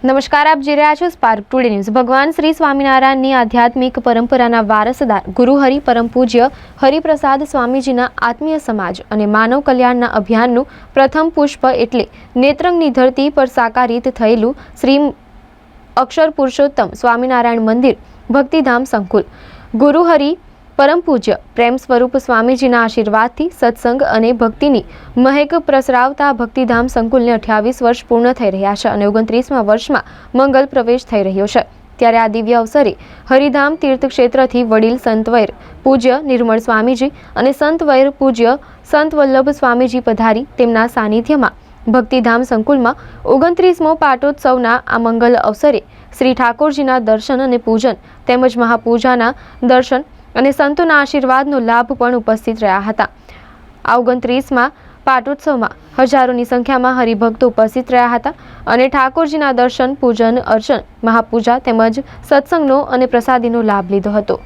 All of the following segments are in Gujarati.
નમસ્કાર, આપ જોઈ રહ્યા છો સ્પાર્ક ટુડે ન્યૂઝ ભગવાન શ્રી સ્વામિનારાયણની આધ્યાત્મિક પરંપરાના વારસદાર ગુરુહરિ પરમ પૂજ્ય હરિપ્રસાદ સ્વામીજીના આત્મીય સમાજ અને માનવ કલ્યાણના અભિયાનનું પ્રથમ પુષ્પ એટલે નેત્રંગની ધરતી પર સાકારિત થયેલું શ્રી અક્ષર પુરુષોત્તમ સ્વામિનારાયણ મંદિર ભક્તિધામ સંકુલ. ગુરુહરિ પરમ પૂજ્ય. પ્રેમ સ્વરૂપ સ્વામીજીના આશીર્વાદથી સત્સંગ અને ભક્તિની મહેક પ્રસરાવતા ભક્તિધામ સંકુલને અઠ્યાવીસ વર્ષ પૂર્ણ થઈ રહ્યા છે અને ઓગણત્રીસમાં વર્ષમાં મંગલ પ્રવેશ થઈ રહ્યો છે. ત્યારે આ દિવ્ય અવસરે હરિધામ તીર્થ ક્ષેત્રથી વડીલ સંતવૈર પૂજ્ય નિર્મળ સ્વામીજી અને સંતવૈર પૂજ્ય સંત વલ્લભ સ્વામીજી પધારી તેમના સાનિધ્યમાં ભક્તિધામ સંકુલમાં ઓગણત્રીસમો પાટોત્સવના આ મંગલ અવસરે શ્રી ઠાકોરજીના દર્શન અને પૂજન તેમજ મહાપૂજાના દર્શન અને સંતોના આશીર્વાદનો લાભ પણ ઉપસ્થિત રહ્યા હતા. આ ઓગણત્રીસમાં પાટોત્સવમાં હજારોની સંખ્યામાં હરિભક્તો ઉપસ્થિત રહ્યા હતા અને ઠાકોરજીના દર્શન, પૂજન, અર્ચન, મહાપૂજા તેમજ સત્સંગનો અને પ્રસાદીનો લાભ લીધો હતો.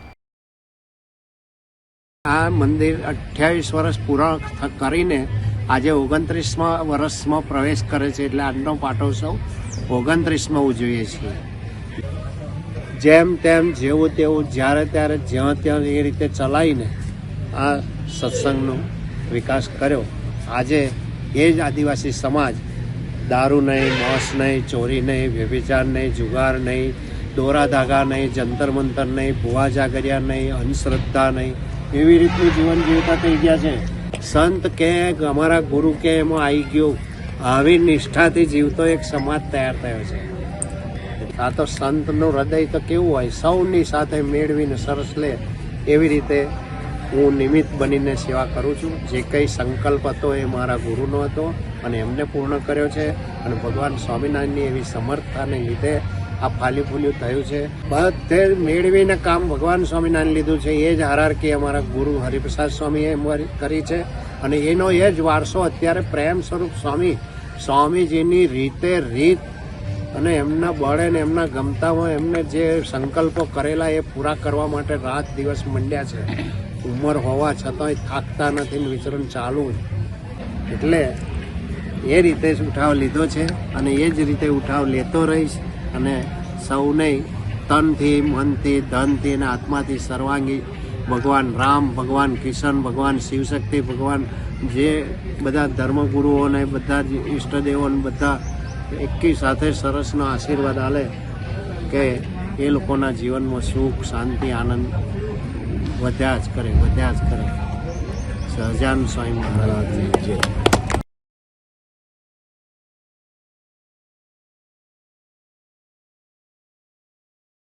આ મંદિર અઠ્યાવીસ વર્ષ પૂર્ણ કરીને આજે ઓગણત્રીસમાં વર્ષમાં પ્રવેશ કરે છે એટલે આજનો પાટોત્સવ ઓગણત્રીસમાં ઉજવીએ છીએ. જેમ તેમ જેવું તેવું જ્યારે ત્યારે જ્યાં ત્યાં એ રીતે ચલાવીને આ સત્સંગનો વિકાસ કર્યો. આજે એ જ આદિવાસી સમાજ દારૂ નહીં, મોસ નહીં, ચોરી નહીં, વ્યભિચાર નહીં, જુગાર નહીં દોરા ધાગા નહીં જંતર મંતર નહીં, ભુવા જાગરિયા નહીં, અંધશ્રદ્ધા નહીં, એવી રીતનું જીવન જીવતા થઈ ગયા છે. સંત કે અમારા ગુરુ કે એમાં આવી ગયું, આવી નિષ્ઠાથી જીવતો એક સમાજ તૈયાર થયો છે. આ તો સંતનું હૃદય તો કેવું હોય? સૌની સાથે મેળવીને સરસ લે એવી રીતે હું નિમિત્ત બનીને સેવા કરું છું. જે કંઈ સંકલ્પ હતો એ મારા ગુરુનો હતો અને એમને પૂર્ણ કર્યો છે અને ભગવાન સ્વામિનારાયણની એવી સમર્થતાને લીધે આ ફાલી ફૂલ્યું થયું છે. બધે મેળવીને કામ ભગવાન સ્વામિનારાયણ લીધું છે. એ જ હરારકી અમારા ગુરુ હરિપ્રસાદ સ્વામીએ કરી છે. અને એનો એ જ વારસો અત્યારે પ્રેમ સ્વરૂપ સ્વામી, સ્વામીજીની રીતે રીત અને એમના બળે ને એમના ગમતામાં એમને જે સંકલ્પો કરેલા એ પૂરા કરવા માટે રાત દિવસ મંડ્યા છે. ઉંમર હોવા છતાંય થાકતા નથી ને વિચરણ ચાલુ એટલે એ રીતે જ ઉઠાવ લીધો છે અને એ જ રીતે ઉઠાવ લેતો રહીશ અને સૌને તનથી, મનથી, ધનથી અને આત્માથી સર્વાંગી ભગવાન રામ, ભગવાન કિશન, ભગવાન શિવશક્તિ, ભગવાન જે બધા ધર્મગુરુઓને બધા જ ઈષ્ટદેવોને બધા એકી સાથે સરસનો આશીર્વાદ આલે કે એ લોકોના જીવનમાં સુખ, શાંતિ, આનંદ વધ્યા જ કરે, વધ્યા જ કરે. સહજાન સ્વામી મહારાજ, જય.